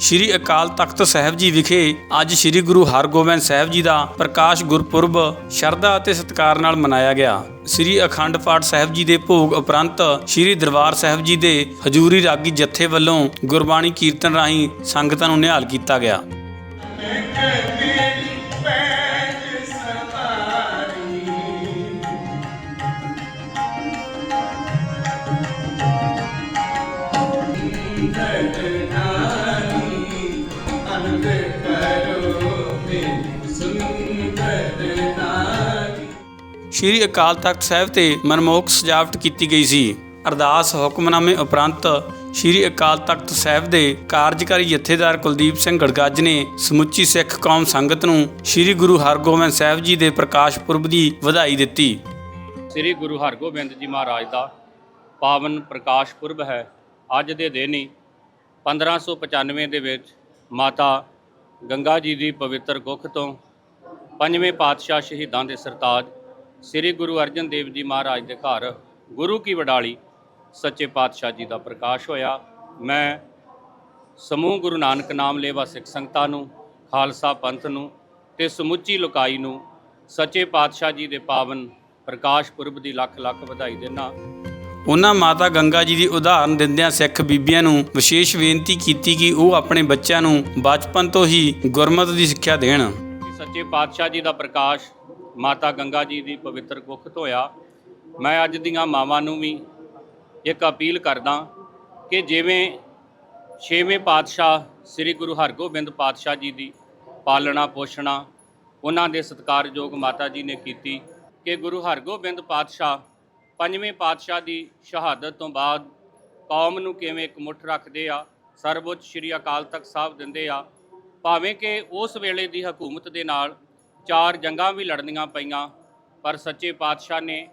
ਸ੍ਰੀ ਅਕਾਲ ਤਖਤ ਸਾਹਿਬ ਜੀ ਵਿਖੇ ਅੱਜ ਸ੍ਰੀ ਗੁਰੂ ਹਰਗੋਬਿੰਦ ਸਾਹਿਬ ਜੀ ਦਾ ਪ੍ਰਕਾਸ਼ ਗੁਰਪੁਰਬ ਸ਼ਰਧਾ ਅਤੇ ਸਤਿਕਾਰ ਨਾਲ ਮਨਾਇਆ ਗਿਆ। ਸ੍ਰੀ ਅਖੰਡ ਪਾਠ ਸਾਹਿਬ ਜੀ ਦੇ ਭੋਗ ਉਪਰੰਤ ਸ੍ਰੀ ਦਰਬਾਰ ਸਾਹਿਬ ਜੀ ਦੇ ਹਜੂਰੀ ਰਾਗੀ ਜਥੇ ਵੱਲੋਂ ਗੁਰਬਾਣੀ ਕੀਰਤਨ ਰਾਹੀਂ ਸੰਗਤਾਂ ਨੂੰ ਨਿਹਾਲ ਕੀਤਾ ਗਿਆ। ਸ੍ਰੀ ਅਕਾਲ ਤਖਤ ਸਾਹਿਬ ਤੇ ਮਨਮੋਹਕ ਸਜਾਵਟ ਕੀਤੀ ਗਈ ਸੀ। ਅਰਦਾਸ ਹੁਕਮਨਾਮੇ ਉਪਰੰਤ ਸ੍ਰੀ ਅਕਾਲ ਤਖਤ ਸਾਹਿਬ ਦੇ ਕਾਰਜਕਾਰੀ ਜਥੇਦਾਰ ਕੁਲਦੀਪ ਸਿੰਘ ਗੜਗੱਜ ਨੇ ਸਮੁੱਚੀ ਸਿੱਖ ਕੌਮ ਸੰਗਤ ਨੂੰ ਸ੍ਰੀ ਗੁਰੂ ਹਰਗੋਬਿੰਦ ਸਾਹਿਬ ਜੀ ਦੇ ਪ੍ਰਕਾਸ਼ ਪੁਰਬ ਦੀ ਵਧਾਈ ਦਿੱਤੀ। ਸ੍ਰੀ ਗੁਰੂ ਹਰਗੋਬਿੰਦ ਜੀ ਮਹਾਰਾਜ ਦਾ ਪਾਵਨ ਪ੍ਰਕਾਸ਼ ਪੁਰਬ ਹੈ। ਅੱਜ ਦੇ ਦਿਨ ਹੀ 1595 ਦੇ ਵਿੱਚ ਮਾਤਾ ਗੰਗਾ ਜੀ ਦੀ ਪਵਿੱਤਰ ਕੁੱਖ ਤੋਂ ਪੰਜਵੇਂ ਪਾਤਸ਼ਾਹ ਸ਼ਹੀਦਾਂ ਦੇ ਸਰਤਾਜ ਸ੍ਰੀ ਗੁਰੂ ਅਰਜਨ ਦੇਵ ਜੀ ਮਹਾਰਾਜ ਦੇ ਘਰ ਗੁਰੂ ਕੀ ਵਡਾਲੀ ਸੱਚੇ ਪਾਤਸ਼ਾਹ ਜੀ ਦਾ ਪ੍ਰਕਾਸ਼ ਹੋਇਆ। ਮੈਂ ਸਮੂਹ ਗੁਰੂ ਨਾਨਕ ਨਾਮ ਲੇਵਾ ਸਿੱਖ ਸੰਗਤਾਂ ਨੂੰ, ਖਾਲਸਾ ਪੰਥ ਨੂੰ ਤੇ ਸਮੁੱਚੀ ਲੋਕਾਈ ਨੂੰ ਸੱਚੇ ਪਾਤਸ਼ਾਹ ਜੀ ਦੇ ਪਾਵਨ ਪ੍ਰਕਾਸ਼ ਪੁਰਬ ਦੀ ਲੱਖ ਲੱਖ ਵਧਾਈ ਦੇਣਾ ਉਹਨਾਂ ਮਾਤਾ ਗੰਗਾ ਜੀ ਦੀ ਉਦਾਹਰਨ ਦਿੰਦਿਆਂ ਸਿੱਖ ਬੀਬੀਆਂ ਨੂੰ ਵਿਸ਼ੇਸ਼ ਬੇਨਤੀ ਕੀਤੀ ਕਿ ਉਹ ਆਪਣੇ ਬੱਚਿਆਂ ਨੂੰ ਬਚਪਨ ਤੋਂ ਹੀ ਗੁਰਮਤਿ ਦੀ ਸਿੱਖਿਆ ਦੇਣ। ਸੱਚੇ ਪਾਤਸ਼ਾਹ ਜੀ ਦਾ ਪ੍ਰਕਾਸ਼ ਮਾਤਾ ਗੰਗਾ ਜੀ ਦੀ ਪਵਿੱਤਰ ਕੁੱਖ ਧੋਇਆ ਮੈਂ ਅੱਜ ਦੀਆਂ ਮਾਵਾਂ ਨੂੰ ਵੀ ਇੱਕ ਅਪੀਲ ਕਰਦਾ ਕਿ ਜਿਵੇਂ ਛੇਵੇਂ ਪਾਤਸ਼ਾਹ ਸ੍ਰੀ ਗੁਰੂ ਹਰਗੋਬਿੰਦ ਪਾਤਸ਼ਾਹ ਜੀ ਦੀ ਪਾਲਣਾ ਪੋਸ਼ਣਾ, ਉਹਨਾਂ ਦੇ ਸਤਿਕਾਰਯੋਗ ਮਾਤਾ ਜੀ ਨੇ ਕੀਤੀ ਕਿ ਗੁਰੂ ਹਰਗੋਬਿੰਦ ਪਾਤਸ਼ਾਹ ਪੰਜਵੇਂ ਪਾਤਸ਼ਾਹ ਦੀ ਸ਼ਹਾਦਤ ਤੋਂ ਬਾਅਦ ਕੌਮ ਨੂੰ ਕਿਵੇਂ ਇੱਕ ਮੁੱਠ ਰੱਖਦੇ ਆ, ਸਰਵਉੱਚ ਸ੍ਰੀ ਅਕਾਲ ਤਖਤ ਸਾਹਿਬ ਦਿੰਦੇ ਆ, ਭਾਵੇਂ ਕਿ ਉਸ ਵੇਲੇ ਦੀ ਹਕੂਮਤ ਦੇ ਨਾਲ ਚਾਰ ਜੰਗਾਂ ਵੀ ਲੜਨੀਆਂ ਪਈਆਂ, ਪਰ ਸੱਚੇ ਪਾਤਸ਼ਾਹ ਨੇ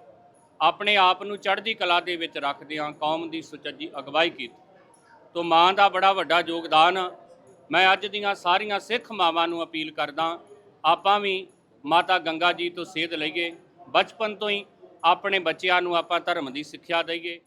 ਆਪਣੇ ਆਪ ਨੂੰ ਚੜ੍ਹਦੀ ਕਲਾ ਦੇ ਵਿੱਚ ਰੱਖਦਿਆਂ ਕੌਮ ਦੀ ਸੁਚੱਜੀ ਅਗਵਾਈ ਕੀਤੀ ਤੋਂ ਮਾਂ ਦਾ ਬੜਾ ਵੱਡਾ ਯੋਗਦਾਨ ਆ। ਮੈਂ ਅੱਜ ਦੀਆਂ ਸਾਰੀਆਂ ਸਿੱਖ ਮਾਵਾਂ ਨੂੰ ਅਪੀਲ ਕਰਦਾ, ਆਪਾਂ ਵੀ ਮਾਤਾ ਗੰਗਾ ਜੀ ਤੋਂ ਸੇਧ ਲਈਏ, ਬਚਪਨ ਤੋਂ ਹੀ ਆਪਣੇ ਬੱਚਿਆਂ ਨੂੰ ਆਪਾਂ ਧਰਮ ਦੀ ਸਿੱਖਿਆ ਦਈਏ।